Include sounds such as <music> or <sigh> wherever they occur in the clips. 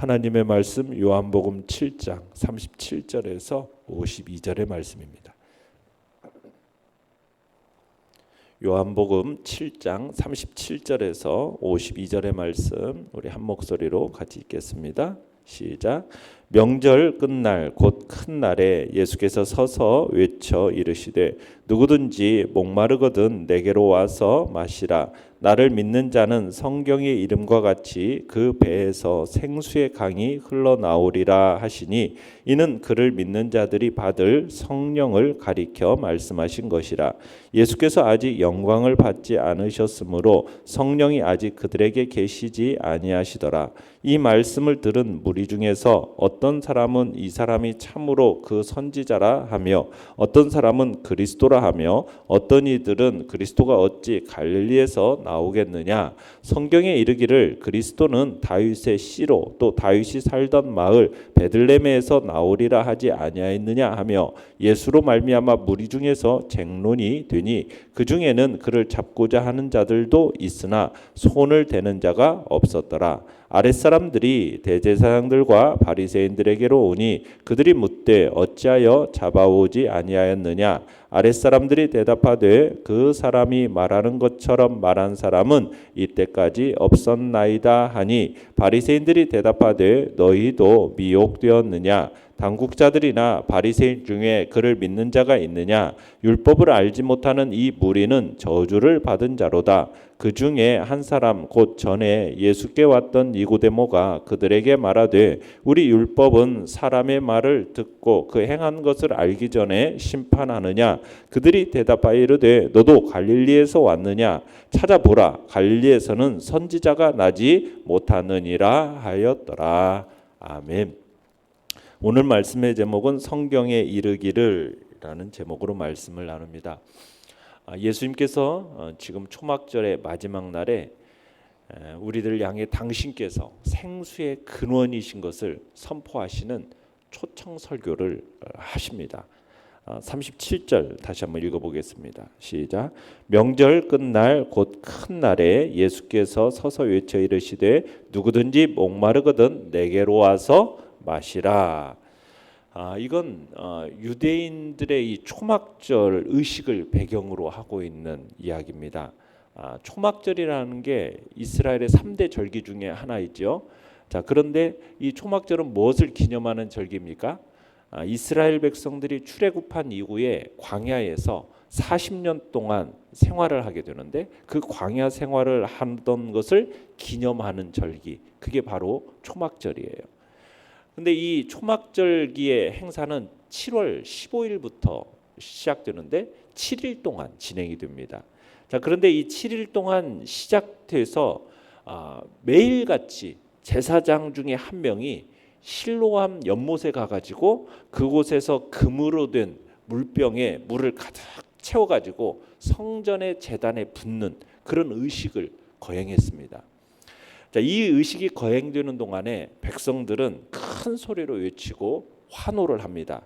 하나님의 말씀 요한복음 7장 37절에서 52절의 말씀입니다. 요한복음 7장 37절에서 52절의 말씀 우리 한 목소리로 같이 읽겠습니다. 시작. 명절 끝날 곧 큰 날에 예수께서 서서 외쳐 이르시되 누구든지 목마르거든 내게로 와서 마시라. 나를 믿는 자는 성경의 이름과 같이 그 배에서 생수의 강이 흘러나오리라 하시니 이는 그를 믿는 자들이 받을 성령을 가리켜 말씀하신 것이라. 예수께서 아직 영광을 받지 않으셨으므로 성령이 아직 그들에게 계시지 아니하시더라. 이 말씀을 들은 무리 중에서 어떤 사람은 이 사람이 참으로 그 선지자라 하며 어떤 사람은 그리스도라 하며 어떤 이들은 그리스도가 어찌 갈릴리에서 나오겠느냐? 성경에 이르기를 그리스도는 다윗의 씨로 또 다윗이 살던 마을 베들레헴에서 나오리라 하지 아니하였느냐? 하며 예수로 말미암아 무리 중에서 쟁론이 되니 그 중에는 그를 잡고자 하는 자들도 있으나 손을 대는 자가 없었더라 아랫사람들이 대제사장들과 바리새인들에게로 오니 그들이 묻되 어찌하여 잡아오지 아니하였느냐? 아랫사람들이 대답하되 그 사람이 말하는 것처럼 말한 사람은 이때까지 없었나이다 하니 바리새인들이 대답하되 너희도 미혹되었느냐? 당국자들이나 바리새인 중에 그를 믿는 자가 있느냐? 율법을 알지 못하는 이 무리는 저주를 받은 자로다 그 중에 한 사람 곧 전에 예수께 왔던 니고데모가 그들에게 말하되 우리 율법은 사람의 말을 듣고 그 행한 것을 알기 전에 심판하느냐? 그들이 대답하여 이르되 너도 갈릴리에서 왔느냐? 찾아보라. 갈릴리에서는 선지자가 나지 못하느니라 하였더라. 아멘. 오늘 말씀의 제목은 성경에 이르기를 라는 제목으로 말씀을 나눕니다. 아, 예수님께서 어, 지금 초막절의 마지막 날에 우리들 향해 당신께서 생수의 근원이신 것을 선포하시는 초청 설교를 어, 하십니다. 37절 아, 다시 한번 읽어보겠습니다. 시작. 명절 끝날 곧 큰 날에 예수께서 서서 외쳐 이르시되 누구든지 목마르거든 내게로 와서 마시라. 아, 이건 어, 유대인들의 이 초막절 의식을 배경으로 하고 있는 이야기입니다. 아, 초막절이라는 게 이스라엘의 3대 절기 중에 하나이죠. 자, 그런데 이 초막절은 무엇을 기념하는 절기입니까? 아, 이스라엘 백성들이 출애굽한 이후에 광야에서 40년 동안 생활을 하게 되는데 그 광야 생활을 하던 것을 기념하는 절기. 그게 바로 초막절이에요. 근데 이 초막절기의 행사는 7월 15일부터 시작되는데 7일 동안 진행이 됩니다. 자 그런데 이 7일 동안 시작돼서 아, 매일같이 제사장 중에 한 명이 실로암 연못에 가가지고 그곳에서 금으로 된 물병에 물을 가득 채워가지고 성전의 재단에 붓는 그런 의식을 거행했습니다. 자, 이 의식이 거행되는 동안에 백성들은 큰 소리로 외치고 환호를 합니다.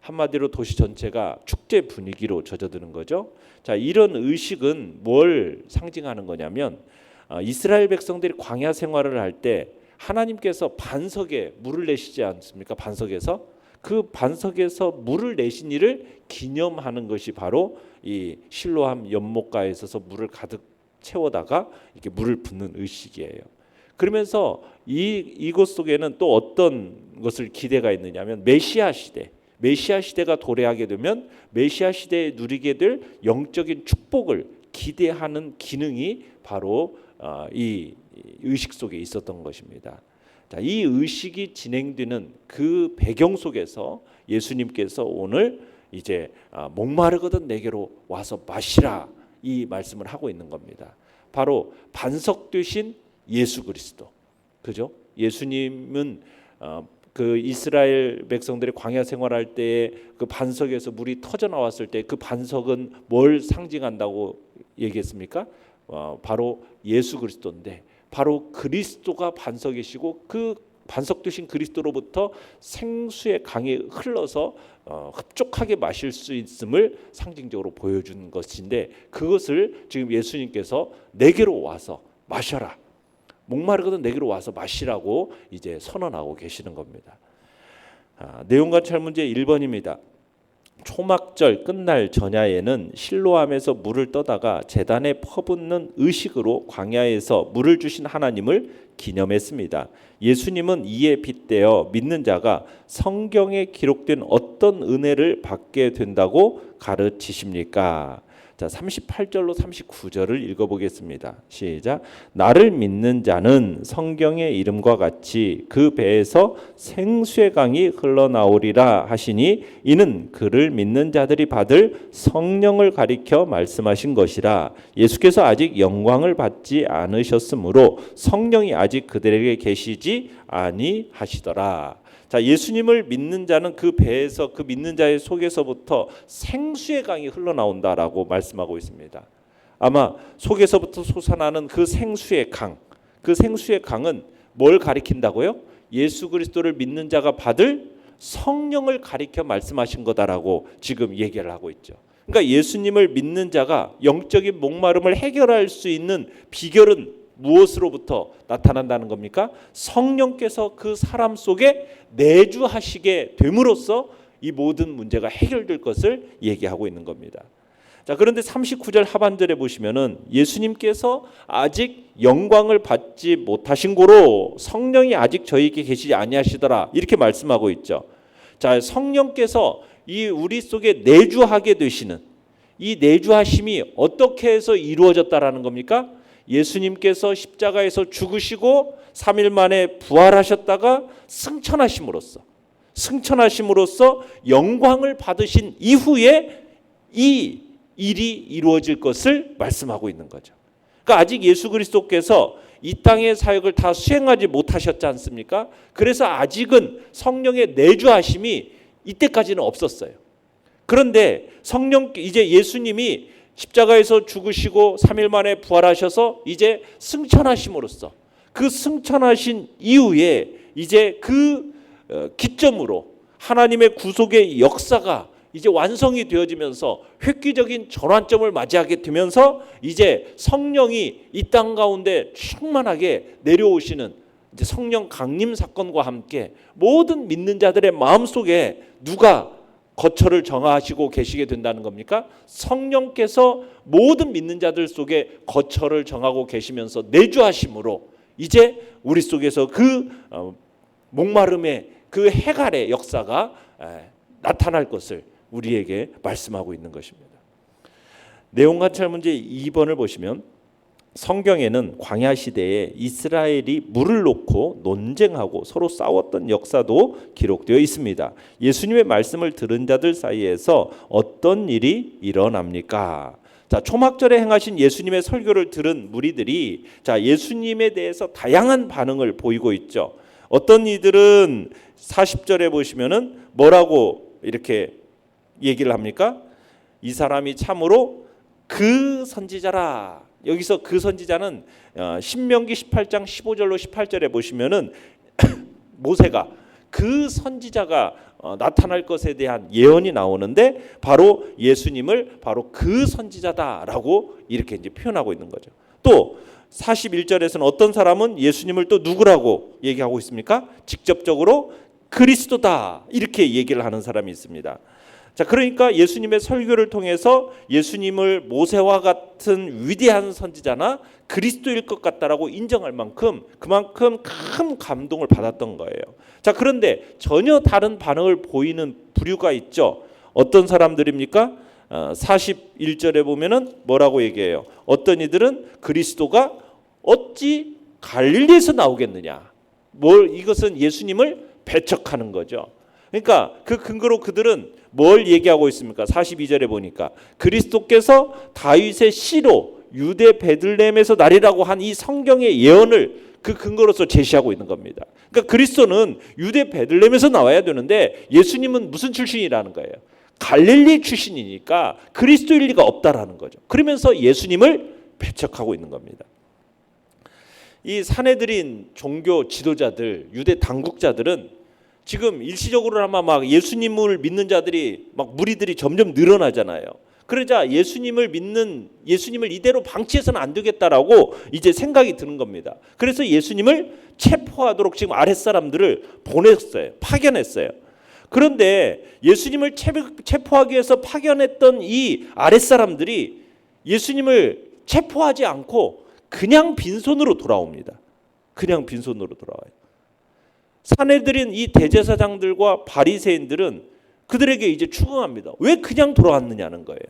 한마디로 도시 전체가 축제 분위기로 젖어드는 거죠. 자, 이런 의식은 뭘 상징하는 거냐면 어, 이스라엘 백성들이 광야 생활을 할 때 하나님께서 반석에 물을 내시지 않습니까? 반석에서 그 반석에서 물을 내신 일을 기념하는 것이 바로 이 실로함 연못가에 있어서 물을 가득 채워다가 이렇게 물을 붓는 의식이에요. 그러면서 이 이곳 속에는 또 어떤 것을 기대가 있느냐면 메시아 시대, 메시아 시대가 도래하게 되면 메시아 시대에 누리게 될 영적인 축복을 기대하는 기능이 바로 어, 이 의식 속에 있었던 것입니다. 자, 이 의식이 진행되는 그 배경 속에서 예수님께서 오늘 이제 아, 목마르거든 내게로 와서 마시라 이 말씀을 하고 있는 겁니다. 바로 반석 되신 예수 그리스도. 그죠? 예수님은 어, 그 이스라엘 백성들이 광야 생활할 때그 반석에서 물이 터져 나왔을 때 그 반석은 뭘 상징한다고 얘기했습니까? 어, 바로 예수 그리스도인데 바로 그리스도가 반석이시고 그 반석 되신 그리스도로부터 생수의 강이 흘러서 어, 흡족하게 마실 수 있음을 상징적으로 보여준 것인데 그것을 지금 예수님께서 내게로 와서 마셔라. 목마르거든 내게로 와서 마시라고 이제 선언하고 계시는 겁니다. 아, 내용관찰 문제 1번입니다. 초막절 끝날 전야에는 실로암에서 물을 떠다가 제단에 퍼붓는 의식으로 광야에서 물을 주신 하나님을 기념했습니다. 예수님은 이에 빗대어 믿는 자가 성경에 기록된 어떤 은혜를 받게 된다고 가르치십니까? 자, 38절로 39절을 읽어보겠습니다. 시작. 나를 믿는 자는 성경의 이름과 같이 그 배에서 생수의 강이 흘러나오리라 하시니 이는 그를 믿는 자들이 받을 성령을 가리켜 말씀하신 것이라 예수께서 아직 영광을 받지 않으셨으므로 성령이 아직 그들에게 계시지 아니하시더라. 자, 예수님을 믿는 자는 그 배에서 그 믿는 자의 속에서부터 생수의 강이 흘러나온다라고 말씀하고 있습니다. 아마 속에서부터 솟아나는 그 생수의 강, 그 생수의 강은 뭘 가리킨다고요? 예수 그리스도를 믿는 자가 받을 성령을 가리켜 말씀하신 거다라고 지금 얘기를 하고 있죠. 그러니까 예수님을 믿는 자가 영적인 목마름을 해결할 수 있는 비결은 무엇으로부터 나타난다는 겁니까? 성령께서 그 사람 속에 내주하시게 됨으로써 이 모든 문제가 해결될 것을 얘기하고 있는 겁니다. 자, 그런데 39절 하반절에 보시면은 예수님께서 아직 영광을 받지 못하신 고로 성령이 아직 저희에게 계시지 아니하시더라. 이렇게 말씀하고 있죠. 자, 성령께서 이 우리 속에 내주하게 되시는 이 내주하심이 어떻게 해서 이루어졌다라는 겁니까? 예수님께서 십자가에서 죽으시고 3일 만에 부활하셨다가 승천하심으로써 승천하심으로써 영광을 받으신 이후에 이 일이 이루어질 것을 말씀하고 있는 거죠. 그러니까 아직 예수 그리스도께서 이 땅의 사역을 다 수행하지 못하셨지 않습니까? 그래서 아직은 성령의 내주하심이 이때까지는 없었어요. 그런데 성령 이제 예수님이 십자가에서 죽으시고 3일 만에 부활하셔서 이제 승천하심으로써 그 승천하신 이후에 이제 그 어, 기점으로 하나님의 구속의 역사가 이제 완성이 되어지면서 획기적인 전환점을 맞이하게 되면서 이제 성령이 이 땅 가운데 충만하게 내려오시는 이제 성령 강림 사건과 함께 모든 믿는 자들의 마음 속에 누가 거처를 정하시고 계시게 된다는 겁니까? 성령께서 모든 믿는 자들 속에 거처를 정하고 계시면서 내주하심으로 이제 우리 속에서 그 어, 목마름의 그 해갈의 역사가 나타날 것을 우리에게 말씀하고 있는 것입니다. 내용 관찰 문제 2번을 보시면 성경에는 광야 시대에 이스라엘이 물을 놓고 논쟁하고 서로 싸웠던 역사도 기록되어 있습니다. 예수님의 말씀을 들은 자들 사이에서 어떤 일이 일어납니까? 자, 초막절에 행하신 예수님의 설교를 들은 무리들이 자, 예수님에 대해서 다양한 반응을 보이고 있죠. 어떤 이들은 40절에 보시면은 뭐라고 이렇게 얘기를 합니까? 이 사람이 참으로 그 선지자라. 여기서 그 선지자는 어, 신명기 18장 15절로 18절에 보시면은 <clears throat> 모세가 그 선지자가 어, 나타날 것에 대한 예언이 나오는데 바로 예수님을 바로 그 선지자다라고 이렇게 이제 표현하고 있는 거죠. 또 41절에서는 어떤 사람은 예수님을 또 누구라고 얘기하고 있습니까? 직접적으로 그리스도다 이렇게 얘기를 하는 사람이 있습니다. 자, 그러니까 예수님의 설교를 통해서 예수님을 모세와 같은 위대한 선지자나 그리스도일 것 같다라고 인정할 만큼 그만큼 큰 감동을 받았던 거예요. 자, 그런데 전혀 다른 반응을 보이는 부류가 있죠. 어떤 사람들입니까? 어, 41절에 보면은 뭐라고 얘기해요? 어떤 이들은 그리스도가 어찌 갈릴리에서 나오겠느냐? 뭘 이것은 예수님을 배척하는 거죠. 그러니까 그 근거로 그들은 뭘 얘기하고 있습니까? 42절에 보니까 그리스도께서 다윗의 씨로 유대 베들레헴에서 나리라고 한 이 성경의 예언을 그 근거로서 제시하고 있는 겁니다. 그러니까 그리스도는 유대 베들레헴에서 나와야 되는데 예수님은 무슨 출신이라는 거예요? 갈릴리 출신이니까 그리스도일 리가 없다라는 거죠. 그러면서 예수님을 배척하고 있는 겁니다. 이 사내들인 종교 지도자들, 유대 당국자들은 지금 일시적으로나마 막 예수님을 믿는 자들이 막 무리들이 점점 늘어나잖아요. 그러자 예수님을 믿는 예수님을 이대로 방치해서는 안 되겠다라고 이제 생각이 드는 겁니다. 그래서 예수님을 체포하도록 지금 아랫사람들을 보냈어요. 파견했어요. 그런데 예수님을 체포하기 위해서 파견했던 이 아랫사람들이 예수님을 체포하지 않고 그냥 빈손으로 돌아옵니다. 그냥 빈손으로 돌아와요. 사내들인 이 대제사장들과 바리새인들은 그들에게 이제 추궁합니다. 왜 그냥 돌아왔느냐는 거예요.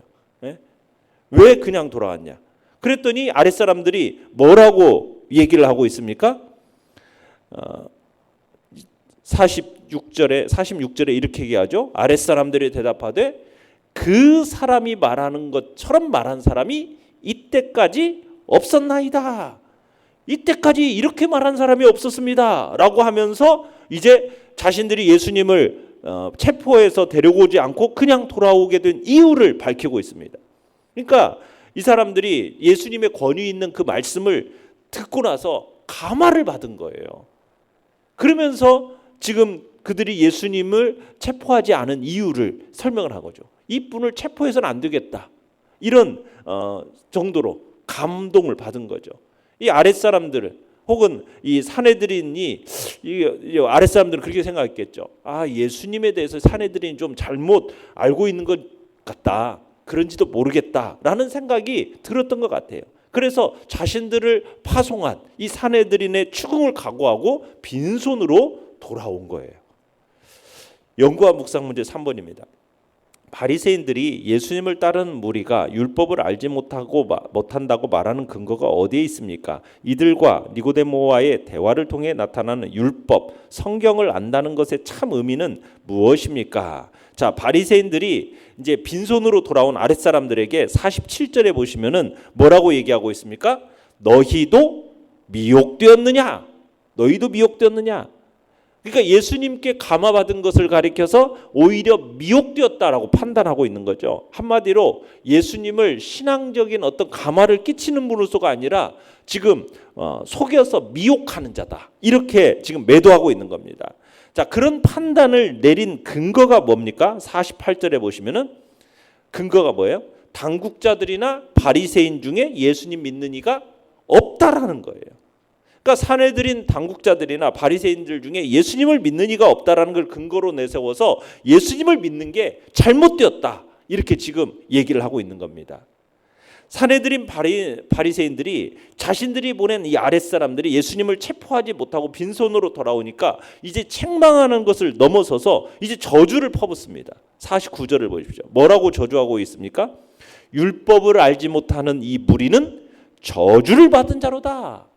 예? 왜 그냥 돌아왔냐? 그랬더니 아랫사람들이 뭐라고 얘기를 하고 있습니까? 어, 46절에 46절에 이렇게 얘기하죠. 아랫사람들이 대답하되 그 사람이 말하는 것처럼 말한 사람이 이때까지 없었나이다. 이때까지 이렇게 말한 사람이 없었습니다 라고 하면서 이제 자신들이 예수님을 어, 체포해서 데려오지 않고 그냥 돌아오게 된 이유를 밝히고 있습니다. 그러니까 이 사람들이 예수님의 권위 있는 그 말씀을 듣고 나서 감화를 받은 거예요. 그러면서 지금 그들이 예수님을 체포하지 않은 이유를 설명을 한 거죠. 이 분을 체포해서는 안 되겠다. 이런 어, 정도로 감동을 받은 거죠. 이 아랫 사람들은 혹은 이 사내들인이 이 아랫 사람들은 그렇게 생각했겠죠. 아 예수님에 대해서 사내들이 좀 잘못 알고 있는 것 같다. 그런지도 모르겠다라는 생각이 들었던 것 같아요. 그래서 자신들을 파송한 이 사내들인의 추궁을 각오하고 빈손으로 돌아온 거예요. 연구와 묵상 문제 3번입니다. 바리새인들이 예수님을 따르는 무리가 율법을 알지 못하고 못한다고 말하는 근거가 어디에 있습니까? 이들과 니고데모와의 대화를 통해 나타나는 율법, 성경을 안다는 것의 참 의미는 무엇입니까? 자, 바리새인들이 이제 빈손으로 돌아온 아랫사람들에게 47절에 보시면은 뭐라고 얘기하고 있습니까? 너희도 미혹되었느냐? 너희도 미혹되었느냐? 그러니까 예수님께 감화받은 것을 가리켜서 오히려 미혹되었다라고 판단하고 있는 거죠. 한마디로 예수님을 신앙적인 어떤 감화를 끼치는 분으로서가 아니라 지금 어, 속여서 미혹하는 자다. 이렇게 지금 매도하고 있는 겁니다. 자, 그런 판단을 내린 근거가 뭡니까? 48절에 보시면은 근거가 뭐예요? 당국자들이나 바리새인 중에 예수님 믿는 이가 없다라는 거예요. 그러니까 사내들인 당국자들이나 바리새인들 중에 예수님을 믿는 이가 없다라는 걸 근거로 내세워서 예수님을 믿는 게 잘못되었다. 이렇게 지금 얘기를 하고 있는 겁니다. 사내들인 바리, 바리새인들이 자신들이 보낸 이 아랫사람들이 예수님을 체포하지 못하고 빈손으로 돌아오니까 이제 책망하는 것을 넘어서서 이제 저주를 퍼붓습니다. 49절을 보십시오. 뭐라고 저주하고 있습니까? 율법을 알지 못하는 이 무리는 저주를 받은 자로다.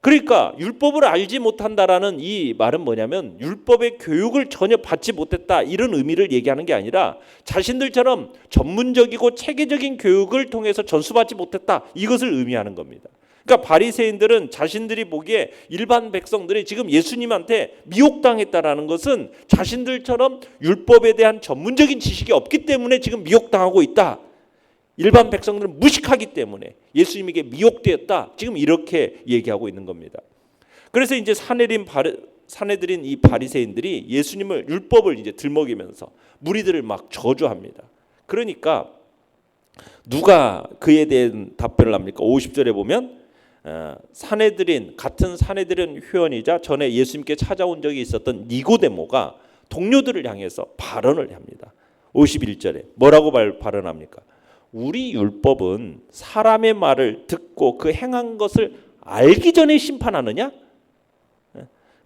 그러니까 율법을 알지 못한다라는 이 말은 뭐냐면 율법의 교육을 전혀 받지 못했다 이런 의미를 얘기하는 게 아니라 자신들처럼 전문적이고 체계적인 교육을 통해서 전수받지 못했다 이것을 의미하는 겁니다. 그러니까 바리새인들은 자신들이 보기에 일반 백성들이 지금 예수님한테 미혹당했다라는 것은 자신들처럼 율법에 대한 전문적인 지식이 없기 때문에 지금 미혹당하고 있다. 일반 백성들은 무식하기 때문에 예수님에게 미혹되었다. 지금 이렇게 얘기하고 있는 겁니다. 그래서 이제 사내린 바리, 사내들인 이 바리새인들이 예수님을 율법을 이제 들먹이면서 무리들을 막 저주합니다. 그러니까 누가 그에 대한 답변을 합니까? 50절에 보면 어, 사내들인 같은 사내들인 회원이자 전에 예수님께 찾아온 적이 있었던 니고데모가 동료들을 향해서 발언을 합니다. 51절에 뭐라고 발언합니까? 우리 율법은 사람의 말을 듣고 그 행한 것을 알기 전에 심판하느냐?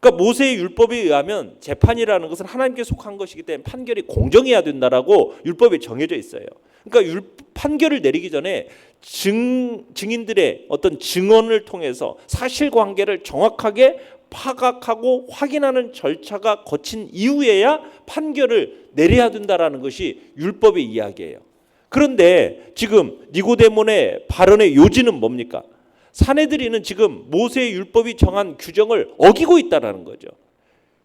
그러니까 모세의 율법에 의하면 재판이라는 것은 하나님께 속한 것이기 때문에 판결이 공정해야 된다라고 율법에 정해져 있어요. 그러니까 율, 판결을 내리기 전에 증, 증인들의 어떤 증언을 통해서 사실관계를 정확하게 파악하고 확인하는 절차가 거친 이후에야 판결을 내려야 된다라는 것이 율법의 이야기예요. 그런데 지금 니고데몬의 발언의 요지는 뭡니까? 사내들이는 지금 모세의 율법이 정한 규정을 어기고 있다라는 거죠.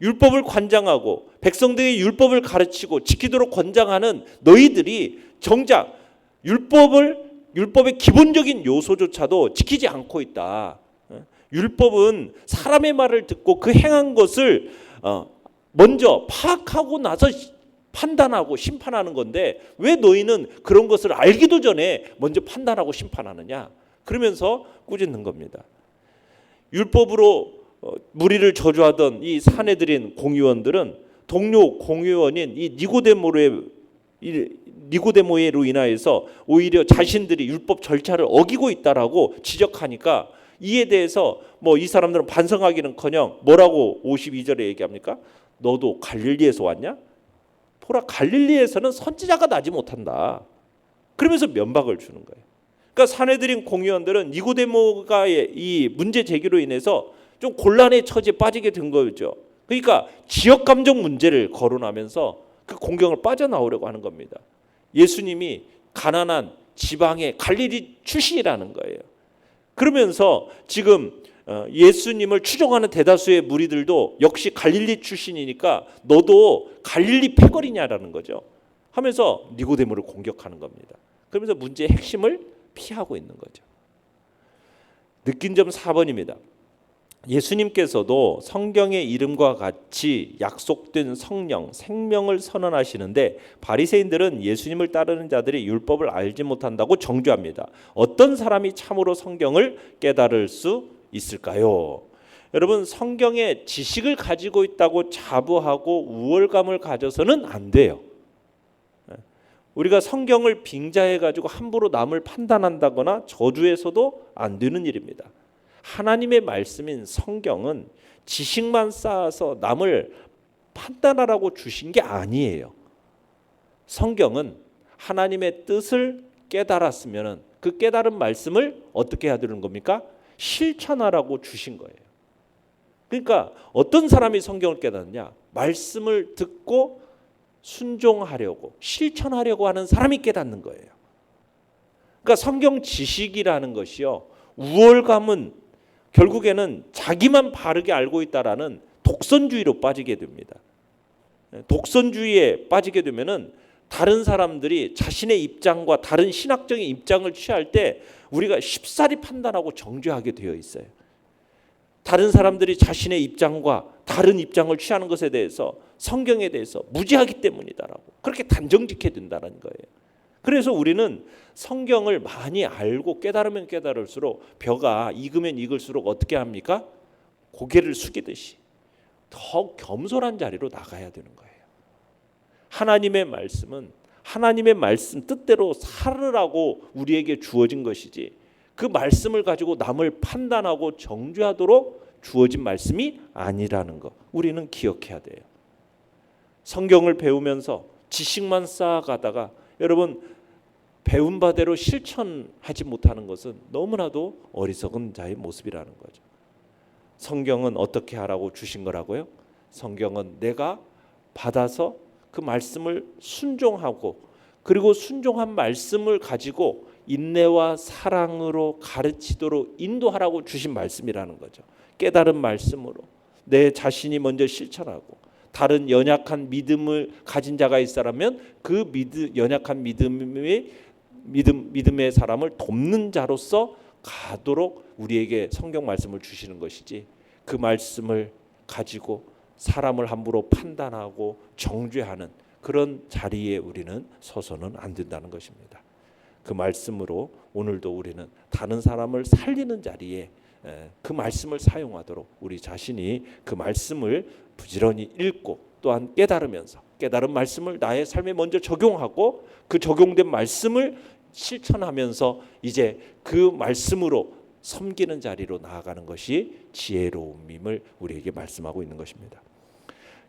율법을 관장하고 백성들의 율법을 가르치고 지키도록 권장하는 너희들이 정작 율법을 율법의 기본적인 요소조차도 지키지 않고 있다. 율법은 사람의 말을 듣고 그 행한 것을 어, 먼저 파악하고 나서 판단하고 심판하는 건데 왜 너희는 그런 것을 알기도 전에 먼저 판단하고 심판하느냐? 그러면서 꾸짖는 겁니다. 율법으로 어, 무리를 저주하던 이 사내들인 공의원들은 동료 공의원인 이 니고데모의 이 니고데모로 인하여서 오히려 자신들이 율법 절차를 어기고 있다라고 지적하니까 이에 대해서 뭐 이 사람들은 반성하기는커녕 뭐라고 52절에 얘기합니까? 너도 갈릴리에서 왔냐? 보라 갈릴리에서는 선지자가 나지 못한다. 그러면서 면박을 주는 거예요. 그러니까 사내들인 공의원들은 니고데모가의 이 문제 제기로 인해서 좀 곤란의 처지에 빠지게 된 거죠. 그러니까 지역 감정 문제를 거론하면서 그 공경을 빠져나오려고 하는 겁니다. 예수님이 가난한 지방의 갈릴리 출신이라는 거예요. 그러면서 지금 어, 예수님을 추종하는 대다수의 무리들도 역시 갈릴리 출신이니까 너도 갈릴리 패거리냐라는 거죠. 하면서 니고데모를 공격하는 겁니다. 그러면서 문제의 핵심을 피하고 있는 거죠. 느낀 점 4번입니다. 예수님께서도 성경의 이름과 같이 약속된 성령, 생명을 선언하시는데 바리새인들은 예수님을 따르는 자들이 율법을 알지 못한다고 정죄합니다. 어떤 사람이 참으로 성경을 깨달을 수 있을까요? 여러분 성경의 지식을 가지고 있다고 자부하고 우월감을 가져서는 안 돼요. 우리가 성경을 빙자해 가지고 함부로 남을 판단한다거나 저주해서도 안 되는 일입니다. 하나님의 말씀인 성경은 지식만 쌓아서 남을 판단하라고 주신 게 아니에요. 성경은 하나님의 뜻을 깨달았으면은 그 깨달은 말씀을 어떻게 해야 되는 겁니까? 실천하라고 주신 거예요. 그러니까 어떤 사람이 성경을 깨닫느냐? 말씀을 듣고 순종하려고 실천하려고 하는 사람이 깨닫는 거예요. 그러니까 성경 지식이라는 것이요. 우월감은 결국에는 자기만 바르게 알고 있다라는 독선주의로 빠지게 됩니다. 독선주의에 빠지게 되면은 다른 사람들이 자신의 입장과 다른 신학적인 입장을 취할 때 우리가 쉽사리 판단하고 정죄하게 되어 있어요. 다른 사람들이 자신의 입장과 다른 입장을 취하는 것에 대해서 성경에 대해서 무지하기 때문이다라고 그렇게 단정짓게 된다는 거예요. 그래서 우리는 성경을 많이 알고 깨달으면 깨달을수록 벼가 익으면 익을수록 어떻게 합니까? 고개를 숙이듯이 더 겸손한 자리로 나가야 되는 거예요. 하나님의 말씀은 하나님의 말씀 뜻대로 살으라고 우리에게 주어진 것이지 그 말씀을 가지고 남을 판단하고 정죄하도록 주어진 말씀이 아니라는 거 우리는 기억해야 돼요. 성경을 배우면서 지식만 쌓아가다가 여러분 배운 바대로 실천하지 못하는 것은 너무나도 어리석은 자의 모습이라는 거죠. 성경은 어떻게 하라고 주신 거라고요? 성경은 내가 받아서 그 말씀을 순종하고 그리고 순종한 말씀을 가지고 인내와 사랑으로 가르치도록 인도하라고 주신 말씀이라는 거죠. 깨달은 말씀으로 내 자신이 먼저 실천하고 다른 연약한 믿음을 가진 자가 있다면 그 믿음 연약한 믿음의 믿음 믿음의 사람을 돕는 자로서 가도록 우리에게 성경 말씀을 주시는 것이지 그 말씀을 가지고 사람을 함부로 판단하고 정죄하는 그런 자리에 우리는 서서는 안 된다는 것입니다. 그 말씀으로 오늘도 우리는 다른 사람을 살리는 자리에 그 말씀을 사용하도록 우리 자신이 그 말씀을 부지런히 읽고 또한 깨달으면서 깨달은 말씀을 나의 삶에 먼저 적용하고 그 적용된 말씀을 실천하면서 이제 그 말씀으로 섬기는 자리로 나아가는 것이 지혜로움임을 우리에게 말씀하고 있는 것입니다.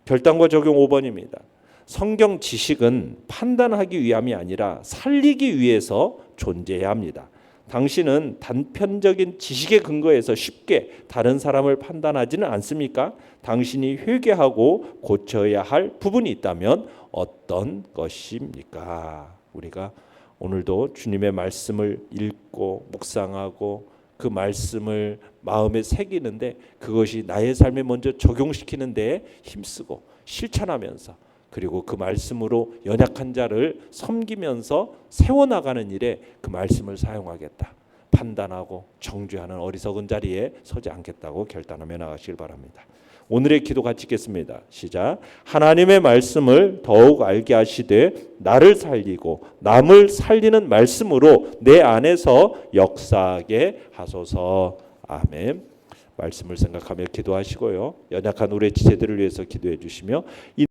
결단과 적용 5번입니다. 성경 지식은 판단하기 위함이 아니라 살리기 위해서 존재해야 합니다. 당신은 단편적인 지식에 근거해서 쉽게 다른 사람을 판단하지는 않습니까? 당신이 회개하고 고쳐야 할 부분이 있다면 어떤 것입니까? 우리가 오늘도 주님의 말씀을 읽고 묵상하고 그 말씀을 마음에 새기는데 그것이 나의 삶에 먼저 적용시키는 데 힘쓰고 실천하면서 그리고 그 말씀으로 연약한 자를 섬기면서 세워나가는 일에 그 말씀을 사용하겠다. 판단하고 정죄하는 어리석은 자리에 서지 않겠다고 결단하며 나가시길 바랍니다. 오늘의 기도 같이 읽겠습니다. 시작. 하나님의 말씀을 더욱 알게 하시되 나를 살리고 남을 살리는 말씀으로 내 안에서 역사하게 하소서. 아멘. 말씀을 생각하며 기도하시고요. 연약한 우리 지체들을 위해서 기도해 주시며